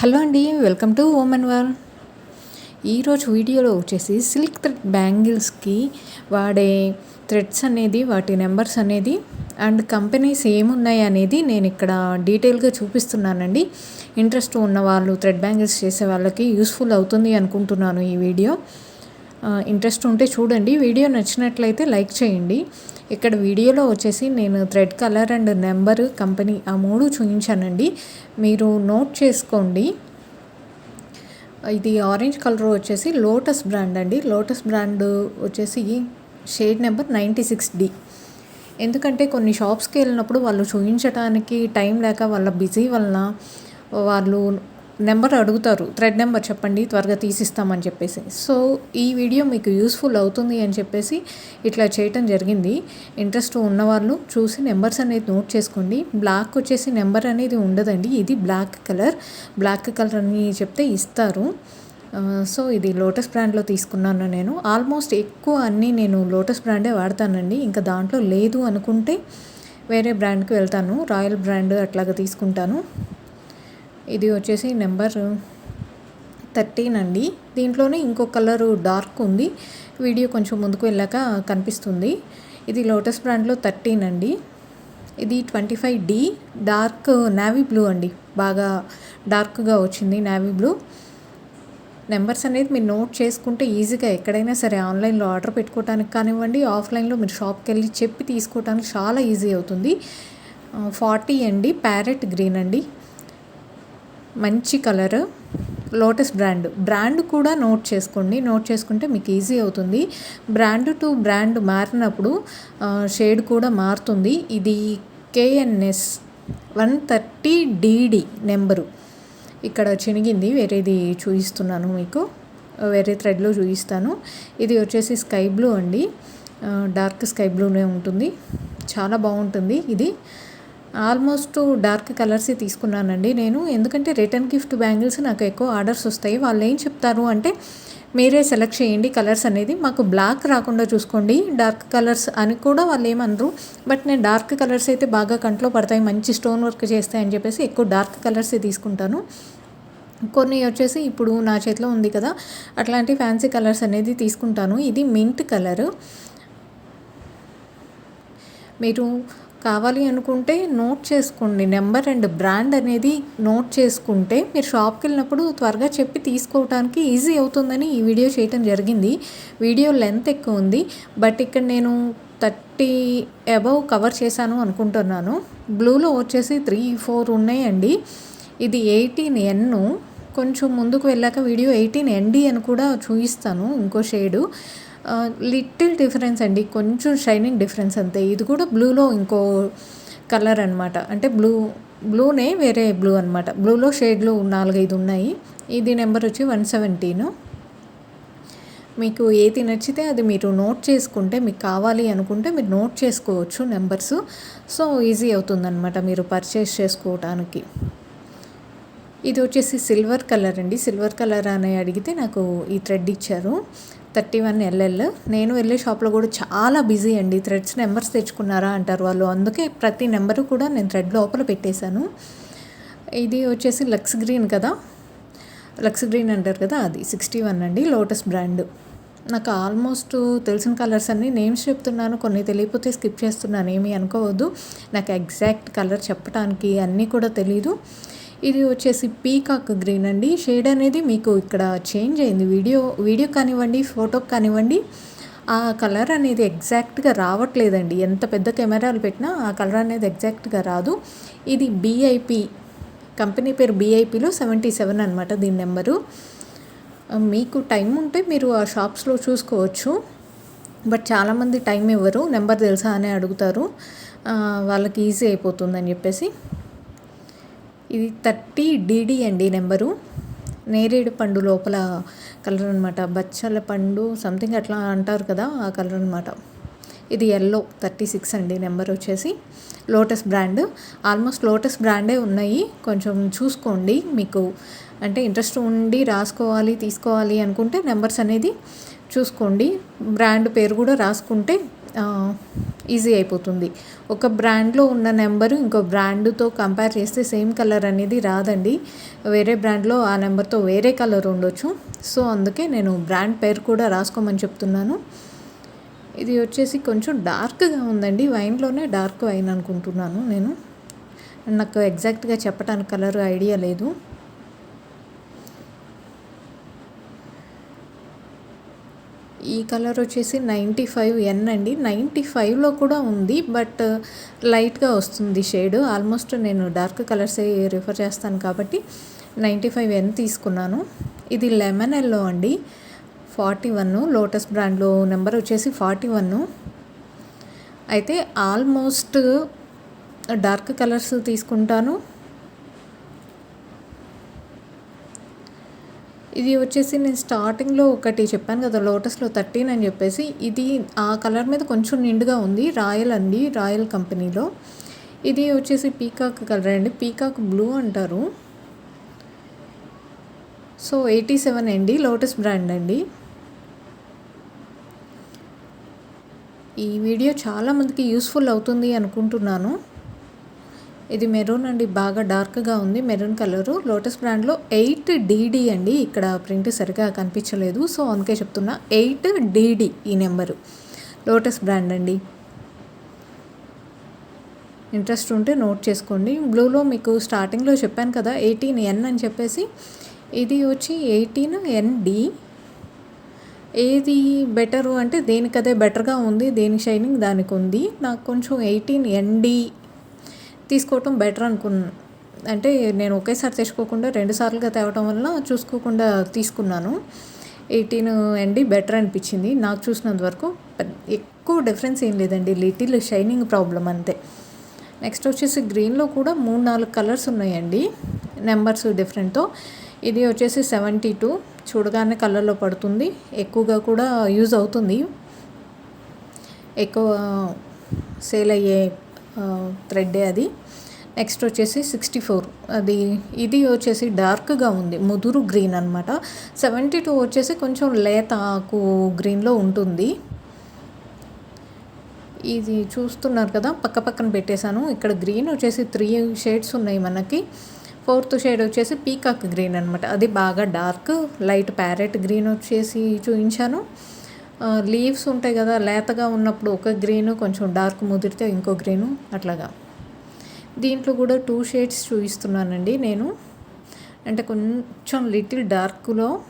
Hello అండి welcome to ఓమెన్ వర్. ఈరోజు వీడియోలో వచ్చేసి సిల్క్ థ్రెడ్ బ్యాంగిల్స్కి వాడే థ్రెడ్స్ అనేది వాటి నెంబర్స్ అనేది అండ్ కంపెనీస్ ఏమున్నాయి అనేది నేను ఇక్కడ డీటెయిల్గా చూపిస్తున్నానండి. ఇంట్రెస్ట్ ఉన్న వాళ్ళు థ్రెడ్ బ్యాంగిల్స్ చేసే వాళ్ళకి యూస్ఫుల్ అవుతుంది అనుకుంటున్నాను ఈ వీడియో. ఇంట్రెస్ట్ ఉంటే చూడండి. వీడియో నచ్చినట్లయితే లైక్ చేయండి. ఇక్కడ వీడియోలో వచ్చేసి నేను thread colour and number company ఆ మూడు చూపించానండి. మీరు నోట్ చేసుకోండి. ఇది ఆరెంజ్ కలర్ వచ్చేసి లోటస్ బ్రాండ్ అండి. లోటస్ బ్రాండ్ వచ్చేసి shade number ninety six D. ఎందుకంటే కొన్ని షాప్స్కి వెళ్ళినప్పుడు వాళ్ళు చూపించడానికి టైం లేక వాళ్ళ బిజీ వలన వాళ్ళు నెంబర్ అడుగుతారు. థ్రెడ్ నెంబర్ చెప్పండి త్వరగా తీసిస్తామని చెప్పేసి. సో ఈ వీడియో మీకు యూస్ఫుల్ అవుతుంది అని చెప్పేసి ఇట్లా చేయటం జరిగింది. ఇంట్రెస్ట్ ఉన్నవాళ్ళు చూసి నెంబర్స్ అనేది నోట్ చేసుకోండి. బ్లాక్ వచ్చేసి నెంబర్ అనేది ఉండదండి. ఇది బ్లాక్ కలర్. బ్లాక్ కలర్ అని చెప్తే ఇస్తారు. సో ఇది లోటస్ బ్రాండ్లో తీసుకున్నాను నేను. ఆల్మోస్ట్ ఎక్కువ అన్నీ నేను లోటస్ బ్రాండే వాడతానండి. ఇంకా దాంట్లో లేదు అనుకుంటే వేరే బ్రాండ్కి వెళ్తాను. రాయల్ బ్రాండ్ అట్లాగా తీసుకుంటాను. ఇది వచ్చేసి నెంబర్ థర్టీన్ అండి. దీంట్లోనే ఇంకో కలరు డార్క్ ఉంది. వీడియో కొంచెం ముందుకు వెళ్ళాక కనిపిస్తుంది. ఇది లోటస్ బ్రాండ్లో థర్టీన్ అండి. ఇది twenty five D dark navy blue అండి. బాగా డార్క్గా వచ్చింది నావీ బ్లూ. నెంబర్స్ అనేది మీరు నోట్ చేసుకుంటే ఈజీగా ఎక్కడైనా సరే ఆన్లైన్లో ఆర్డర్ పెట్టుకోవడానికి కానివ్వండి ఆఫ్లైన్లో మీరు షాప్కి వెళ్ళి చెప్పి తీసుకోవడానికి చాలా ఈజీ అవుతుంది. ఫార్టీ అండి ప్యారెట్ గ్రీన్ అండి. మంచి కలర్ లోటస్ బ్రాండ్. బ్రాండ్ కూడా నోట్ చేసుకోండి. నోట్ చేసుకుంటే మీకు ఈజీ అవుతుంది. బ్రాండ్ టు బ్రాండ్ మారినప్పుడు షేడ్ కూడా మారుతుంది. ఇది KNS one thirty DD number. ఇక్కడ చినిగింది. వేరేది చూపిస్తున్నాను మీకు. వేరే థ్రెడ్లో చూపిస్తాను ఇది వచ్చేసి స్కై బ్లూ అండి. డార్క్ స్కై బ్లూనే ఉంటుంది. చాలా బాగుంటుంది ఇది. ఆల్మోస్ట్ డార్క్ కలర్సే తీసుకున్నానండి నేను. ఎందుకంటే రిటర్న్ గిఫ్ట్ బ్యాంగిల్స్ నాకు ఎక్కువ ఆర్డర్స్ వస్తాయి. వాళ్ళు ఏం చెప్తారు అంటే మీరే సెలెక్ట్ చేయండి కలర్స్ అనేది. మాకు బ్లాక్ రాకుండా చూసుకోండి. డార్క్ కలర్స్ అని కూడా వాళ్ళు ఏమనరు. బట్ నేను డార్క్ కలర్స్ అయితే బాగా కంట్లో పడతాయి. మంచి స్టోన్ వర్క్ చేస్తాయి అని చెప్పేసి ఎక్కువ డార్క్ కలర్సే తీసుకుంటాను. కొన్ని వచ్చేసి ఇప్పుడు నా చేతిలో ఉంది కదా. అట్లాంటి ఫ్యాన్సీ కలర్స్ అనేది తీసుకుంటాను. ఇది మింట్ కలర్. మీరు కావాలి అనుకుంటే నోట్ చేసుకోండి. నెంబర్ అండ్ బ్రాండ్ అనేది నోట్ చేసుకుంటే మీరు షాప్కి వెళ్ళినప్పుడు త్వరగా చెప్పి తీసుకోవడానికి ఈజీ అవుతుందని ఈ వీడియో చేయటం జరిగింది. వీడియో లెంత్ ఎక్కువ ఉంది. బట్ ఇక్కడ నేను థర్టీ అబవ్ కవర్ చేశాను అనుకుంటున్నాను. బ్లూలో వచ్చేసి త్రీ ఫోర్ ఉన్నాయండి. ఇది ఎయిటీన్ ఎన్ కొంచెం ముందుకు వెళ్ళాక వీడియో ఎయిటీన్ ఎన్డి అని కూడా చూపిస్తాను ఇంకో షేడు. లిటిల్ డిఫరెన్స్ అండి కొంచెం షైనింగ్ డిఫరెన్స్ అంతే. ఇది కూడా బ్లూలో ఇంకో కలర్ అనమాట అంటే బ్లూ బ్లూనే వేరే బ్లూ అనమాట బ్లూలో షేడ్లు నాలుగైదు ఉన్నాయి. ఇది నెంబర్ వచ్చి వన్ సెవెంటీను. మీకు ఏది నచ్చితే అది మీరు నోట్ చేసుకుంటే మీకు కావాలి అనుకుంటే మీరు నోట్ చేసుకోవచ్చు నెంబర్స్. సో ఈజీ అవుతుందన్నమాట మీరు పర్చేస్ చేసుకోవటానికి. ఇది వచ్చేసి సిల్వర్ కలర్ అండి. సిల్వర్ కలర్ అని అడిగితే నాకు ఈ థ్రెడ్ ఇచ్చారు. థర్టీ వన్ ఎల్ఎల్ నేను వెళ్ళే షాప్లో కూడా చాలా బిజీ అండి. థ్రెడ్స్ నెంబర్స్ తెచ్చుకున్నారా అంటారు వాళ్ళు. అందుకే ప్రతి నెంబరు కూడా నేను థ్రెడ్ లోపల పెట్టేశాను. ఇది వచ్చేసి లక్స్ గ్రీన్ కదా? లక్స్ గ్రీన్ అంటారు కదా అది. సిక్స్టీ వన్ అండి లోటస్ బ్రాండ్. నాకు ఆల్మోస్ట్ తెలిసిన కలర్స్ అన్నీ నేమ్స్ చెప్తున్నాను. కొన్ని తెలియకపోతే స్కిప్ చేస్తున్నాను. ఏమీ అనుకోవద్దు. నాకు ఎగ్జాక్ట్ కలర్ చెప్పడానికి అన్నీ కూడా తెలీదు. ఇది వచ్చేసి పీకాక్ గ్రీన్ అండి. షేడ్ అనేది మీకు ఇక్కడ చేంజ్ అయింది. వీడియో వీడియో కానివ్వండి ఫోటోకి కానివ్వండి ఆ కలర్ అనేది ఎగ్జాక్ట్గా రావట్లేదండి. ఎంత పెద్ద కెమెరాలు పెట్టినా ఆ కలర్ అనేది ఎగ్జాక్ట్గా రాదు. ఇది బీఐపి కంపెనీ పేరు బీఐపీలో సెవెంటీ సెవెన్ అనమాట దీని నెంబరు. మీకు టైం ఉంటే మీరు ఆ షాప్స్లో చూసుకోవచ్చు. బట్ చాలామంది టైం ఇవ్వరు. నెంబర్ తెలుసా అని అడుగుతారు. వాళ్ళకి ఈజీ అయిపోతుందని చెప్పేసి. ఇది థర్టీ డీడీ అండి నెంబరు. నేరేడు పండు లోపల కలర్ అనమాట బచ్చల పండు సంథింగ్ అట్లా అంటారు కదా ఆ కలర్ అనమాట ఇది ఎల్లో థర్టీ సిక్స్ అండి నెంబర్ వచ్చేసి. Lotus brand. ఆల్మోస్ట్ లోటస్ బ్రాండే ఉన్నాయి. కొంచెం చూసుకోండి మీకు. అంటే ఇంట్రెస్ట్ ఉండి రాసుకోవాలి తీసుకోవాలి అనుకుంటే నెంబర్స్ అనేది చూసుకోండి. బ్రాండ్ పేరు కూడా రాసుకుంటే ఈజీ అయిపోతుంది. ఒక బ్రాండ్లో ఉన్న నెంబరు ఇంకో బ్రాండ్తో కంపేర్ చేస్తే సేమ్ కలర్ అనేది రాదండి. వేరే బ్రాండ్లో ఆ నెంబర్తో వేరే కలర్ ఉండొచ్చు. సో అందుకే నేను బ్రాండ్ పేరు కూడా రాసుకోమని చెప్తున్నాను. ఇది వచ్చేసి కొంచెం డార్క్గా ఉందండి. వైన్లోనే డార్క్ వైన్ అనుకుంటున్నాను నేను. నాకు ఎగ్జాక్ట్గా చెప్పడానికి కలర్ ఐడియా లేదు. ఈ కలర్ వచ్చేసి నైంటీ ఫైవ్ ఎన్ అండి. నైంటీ ఫైవ్లో కూడా ఉంది బట్ లైట్గా వస్తుంది షేడ్. ఆల్మోస్ట్ నేను డార్క్ కలర్సే రిఫర్ చేస్తాను కాబట్టి నైంటీ ఫైవ్ ఎన్ తీసుకున్నాను. ఇది లెమన్ ఎల్లో అండి. ఫార్టీ వన్ లోటస్ బ్రాండ్లో నెంబర్ వచ్చేసి ఫార్టీ వన్. అయితే ఆల్మోస్ట్ డార్క్ కలర్స్ తీసుకుంటాను. ఇది వచ్చేసి నేను స్టార్టింగ్లో ఒకటి చెప్పాను కదా లోటస్లో థర్టీన్ అని చెప్పేసి. ఇది ఆ కలర్ మీద కొంచెం నిండుగా ఉంది రాయల్ అండి రాయల్ కంపెనీలో. ఇది వచ్చేసి పీకాక్ కలర్ అండి పీకాక్ బ్లూ అంటారు. సో ఎయిటీ సెవెన్ అండి లోటస్ బ్రాండ్ అండి. ఈ వీడియో చాలామందికి యూస్ఫుల్ అవుతుంది అనుకుంటున్నాను. ఇది మెరూన్ అండి బాగా డార్క్గా ఉంది మెరూన్ కలరు. లోటస్ బ్రాండ్లో ఎయిట్ డీడీ అండి ఇక్కడ ప్రింట్ సరిగా కనిపించలేదు. సో అందుకే చెప్తున్నా ఎయిట్ డీడీ ఈ నెంబరు లోటస్ బ్రాండ్ అండి. ఇంట్రెస్ట్ ఉంటే నోట్ చేసుకోండి. బ్లూలో మీకు స్టార్టింగ్లో చెప్పాను కదా ఎయిటీన్ ఎన్ అని చెప్పేసి ఇది వచ్చి ఎయిటీన్ ఎన్డి ఏది బెటరు అంటే దేనికదే బెటర్గా ఉంది దేని షైనింగ్ దానికి ఉంది. నాకు కొంచెం ఎయిటీన్ ఎన్డి తీసుకోవటం బెటర్ అనుకున్నాను అంటే నేను ఒకేసారి తెచ్చుకోకుండా రెండు సార్లుగా తేవటం వల్ల చూసుకోకుండా తీసుకున్నాను. ఎయిటీన్ అండి బెటర్ అనిపించింది. నాకు చూసినంత వరకు ఎక్కువ డిఫరెన్స్ ఏం లేదండి. లిటిల్ షైనింగ్ ప్రాబ్లం అంతే. నెక్స్ట్ వచ్చేసి గ్రీన్లో కూడా మూడు నాలుగు కలర్స్ ఉన్నాయండి. నెంబర్స్ డిఫరెంట్తో. ఇది వచ్చేసి సెవెంటీ టూ. చూడగానే కలర్లో పడుతుంది. ఎక్కువగా కూడా యూజ్ అవుతుంది. ఎక్కువ సేల్ అయ్యే థ్రెడ్డే అది. నెక్స్ట్ వచ్చేసి సిక్స్టీ ఫోర్ అది ఇది వచ్చేసి డార్క్గా ఉంది. ముదురు గ్రీన్ అనమాట సెవెంటీ టూ వచ్చేసి కొంచెం లేత ఆకు గ్రీన్లో ఉంటుంది. ఇది చూస్తున్నారు కదా పక్క పక్కన పెట్టేశాను. ఇక్కడ గ్రీన్ వచ్చేసి త్రీ షేడ్స్ ఉన్నాయి మనకి. ఫోర్త్ షేడ్ వచ్చేసి పీకాక్ గ్రీన్ అనమాట అది బాగా డార్క్ లైట్ ప్యారెట్ గ్రీన్ వచ్చేసి చూపించాను లీవ్స్ ఉంటాయి కదా లేతగా ఉన్నప్పుడు ఒక గ్రీను కొంచెం డార్క్ ముదిరితే ఇంకో గ్రీను అట్లాగా. దీంట్లో కూడా టూ షేడ్స్ చూపిస్తున్నానండి నేను. అంటే కొంచెం లిటిల్ డార్క్లో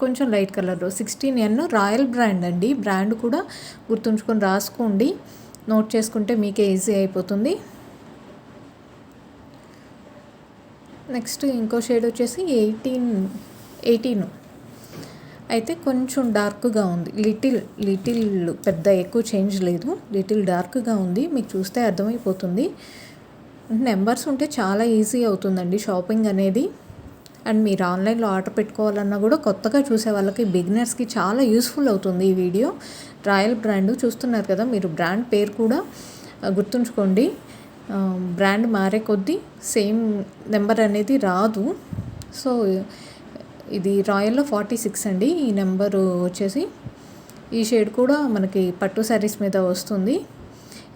కొంచెం లైట్ కలర్లో సిక్స్టీన్ ఎన్ రాయల్ బ్రాండ్ అండి. బ్రాండ్ కూడా గుర్తుంచుకొని రాసుకోండి. నోట్ చేసుకుంటే మీకే ఈజీ అయిపోతుంది. నెక్స్ట్ ఇంకో షేడ్ వచ్చేసి ఎయిటీన్ ఎయిటీన్ అయితే కొంచెం డార్క్గా ఉంది. లిటిల్ లిటిల్ పెద్ద ఎక్కువ చేంజ్ లేదు. లిటిల్ డార్క్గా ఉంది. మీకు చూస్తే అర్థమైపోతుంది. నెంబర్స్ ఉంటే చాలా ఈజీ అవుతుందండి షాపింగ్ అనేది. అండ్ మీరు ఆన్లైన్లో ఆర్డర్ పెట్టుకోవాలన్నా కూడా కొత్తగా చూసే వాళ్ళకి బిగినర్స్కి చాలా యూస్ఫుల్ అవుతుంది ఈ వీడియో. రాయల్ బ్రాండ్ చూస్తున్నారు కదా మీరు బ్రాండ్ పేరు కూడా గుర్తుంచుకోండి. బ్రాండ్ మారే కొద్దీ సేమ్ నెంబర్ అనేది రాదు. సో ఇది రాయల్లో ఫార్టీ సిక్స్ అండి. ఈ నెంబరు వచ్చేసి ఈ షేడ్ కూడా మనకి పట్టు శారీస్ మీద వస్తుంది.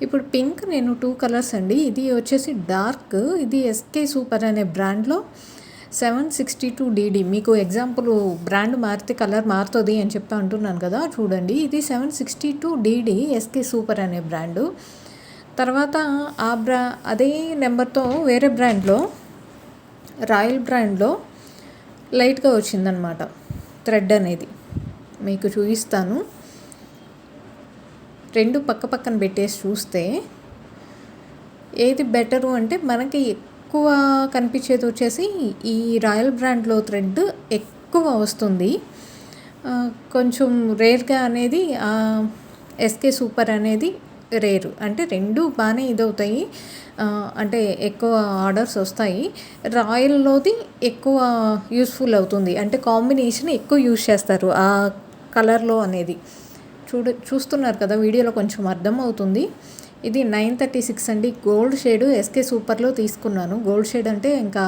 ఇప్పుడు పింక్ నేను టూ కలర్స్ అండి. ఇది వచ్చేసి డార్క్. ఇది ఎస్కే సూపర్ అనే బ్రాండ్లో సెవెన్ సిక్స్టీ టూ డీడీ మీకు ఎగ్జాంపుల్ బ్రాండ్ మారితే కలర్ మారుతుంది అని చెప్పి అంటున్నాను కదా. చూడండి. ఇది seven sixty two DD SK Super అనే బ్రాండు తర్వాత ఆ బ్రా అదే నెంబర్తో వేరే బ్రాండ్లో రాయల్ బ్రాండ్లో లైట్గా వచ్చిందనమాట థ్రెడ్ అనేది. మీకు చూపిస్తాను. రెండు పక్క పక్కన పెట్టేసి చూస్తే ఏది బెటరు అంటే మనకి ఎక్కువ కనిపించేది వచ్చేసి ఈ రాయల్ బ్రాండ్లో థ్రెడ్ ఎక్కువ వస్తుంది. కొంచెం రేర్గా అనేది ఎస్కే సూపర్ అనేది రేరు. అంటే రెండు బాగానే ఇదవుతాయి. అంటే ఎక్కువ ఆర్డర్స్ వస్తాయి. రాయల్లోది ఎక్కువ యూస్ఫుల్ అవుతుంది. అంటే కాంబినేషన్ ఎక్కువ యూస్ చేస్తారు ఆ కలర్లో అనేది. చూడ చూస్తున్నారు కదా వీడియోలో కొంచెం అర్థం అవుతుంది ఇది నైన్ థర్టీ సిక్స్ అండి. గోల్డ్ షేడ్ ఎస్కే సూపర్లో తీసుకున్నాను. గోల్డ్ షేడ్ అంటే ఇంకా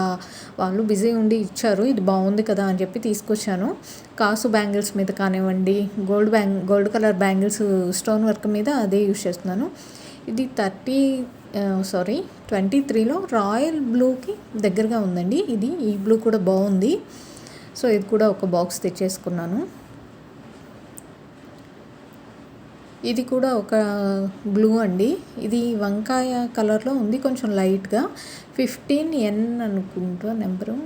వాళ్ళు బిజీ ఉండి ఇచ్చారు. ఇది బాగుంది కదా అని చెప్పి తీసుకొచ్చాను. కాసు బ్యాంగిల్స్ మీద కానివ్వండి gold bang gold colour bangles stone work మీద అదే యూస్ చేస్తున్నాను. ఇది థర్టీ సారీ ట్వంటీ త్రీలో రాయల్ బ్లూకి దగ్గరగా ఉందండి. ఇది ఈ బ్లూ కూడా బాగుంది. సో ఇది కూడా ఒక బాక్స్ తెచ్చేసుకున్నాను. ఇది కూడా ఒక బ్లూ అండి. ఇది వంకాయ కలర్లో ఉంది కొంచెం లైట్గా. ఫిఫ్టీన్ ఎన్ అనుకుంటా నెంబరు.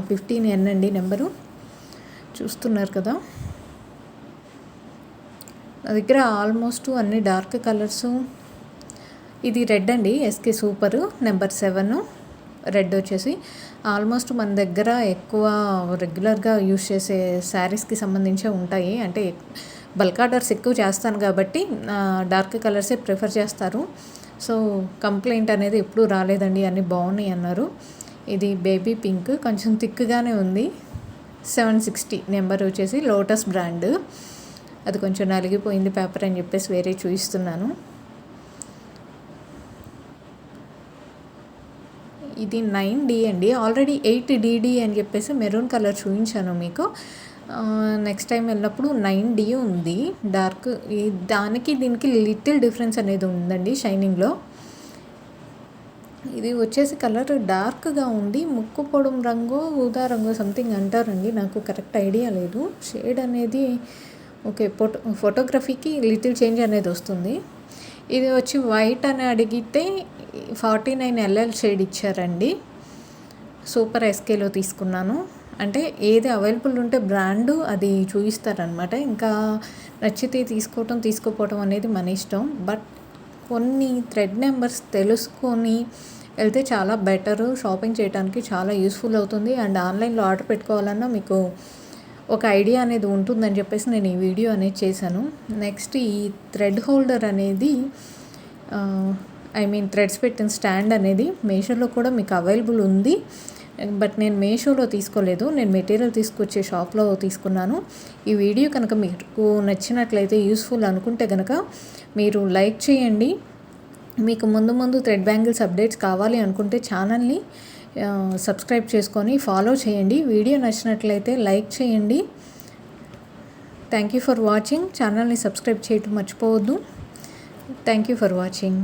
ఫిఫ్టీన్ ఎన్ అండి నెంబరు. చూస్తున్నారు కదా. నా దగ్గర ఆల్మోస్ట్ అన్ని డార్క్ కలర్స్. ఇది రెడ్ అండి SK Super. Number seven red వచ్చేసి. ఆల్మోస్ట్ మన దగ్గర ఎక్కువ రెగ్యులర్గా యూస్ చేసే శారీస్కి సంబంధించే ఉంటాయి. అంటే బల్క్ ఆర్డర్స్ ఎక్కువ చేస్తాను కాబట్టి డార్క్ కలర్సే ప్రిఫర్ చేస్తారు. సో కంప్లైంట్ అనేది ఎప్పుడు రాలేదండి అన్నీ బాగున్నాయి అన్నారు. ఇది బేబీ పింక్ కొంచెం థిక్గానే ఉంది. సెవెన్ సిక్స్టీ నెంబర్ వచ్చేసి లోటస్ బ్రాండ్. అది కొంచెం నలిగిపోయింది పేపర్ అని చెప్పేసి వేరే చూపిస్తున్నాను ఇది నైన్ డి అండి. ఆల్రెడీ ఎయిట్ డిడి అని చెప్పేసి మెరూన్ కలర్ చూపించాను మీకు. నెక్స్ట్ టైం వెళ్ళినప్పుడు నైన్ డి ఉంది. డార్క్ దానికి దీనికి లిటిల్ డిఫరెన్స్ అనేది ఉందండి షైనింగ్లో ఇది వచ్చేసి కలర్ డార్క్గా ఉంది. ముక్కు పొడం రంగు ఊదా రంగు సంథింగ్ అంటారండి. నాకు కరెక్ట్ ఐడియా లేదు. షేడ్ అనేది ఓకే ఫోటో ఫోటోగ్రఫీకి లిటిల్ చేంజ్ అనేది వస్తుంది. ఇది వచ్చి వైట్ అని అడిగితే ఫార్టీ నైన్ ఎల్ఎల్ షేడ్ ఇచ్చారండి. సూపర్ ఎస్కేలో తీసుకున్నాను. అంటే ఏది అవైలబుల్ ఉంటే బ్రాండ్ అది చూపిస్తారనమాట ఇంకా నచ్చితే తీసుకోవటం తీసుకోపోవటం అనేది మన ఇష్టం. బట్ కొన్ని థ్రెడ్ నెంబర్స్ తెలుసుకొని వెళ్తే చాలా బెటర్ షాపింగ్ చేయడానికి చాలా యూస్ఫుల్ అవుతుంది. అండ్ ఆన్లైన్లో ఆర్డర్ పెట్టుకోవాలన్నా మీకు ఒక ఐడియా అనేది ఉంటుందని చెప్పేసి నేను ఈ వీడియో అనేది చేశాను. నెక్స్ట్ ఈ థ్రెడ్ హోల్డర్ అనేది ఐ మీన్ థ్రెడ్స్ పెట్టిన స్టాండ్ అనేది మీషోలో కూడా మీకు అవైలబుల్ ఉంది. బట్ నేను మీషోలో తీసుకోలేదు. నేను మెటీరియల్ తీసుకొచ్చే షాప్లో తీసుకున్నాను. ఈ వీడియో కనుక మీకు నచ్చినట్లయితే యూస్ఫుల్ అనుకుంటే కనుక మీరు లైక్ చేయండి. మీకు ముందు ముందు థ్రెడ్ బ్యాంగిల్స్ అప్డేట్స్ కావాలి అనుకుంటే ఛానల్ని సబ్స్క్రైబ్ చేసుకొని ఫాలో చేయండి. వీడియో నచ్చినట్లయితే లైక్ చేయండి. Thank you for watching. ఛానల్ని సబ్స్క్రైబ్ చేయటం మర్చిపోవద్దు. Thank you for watching.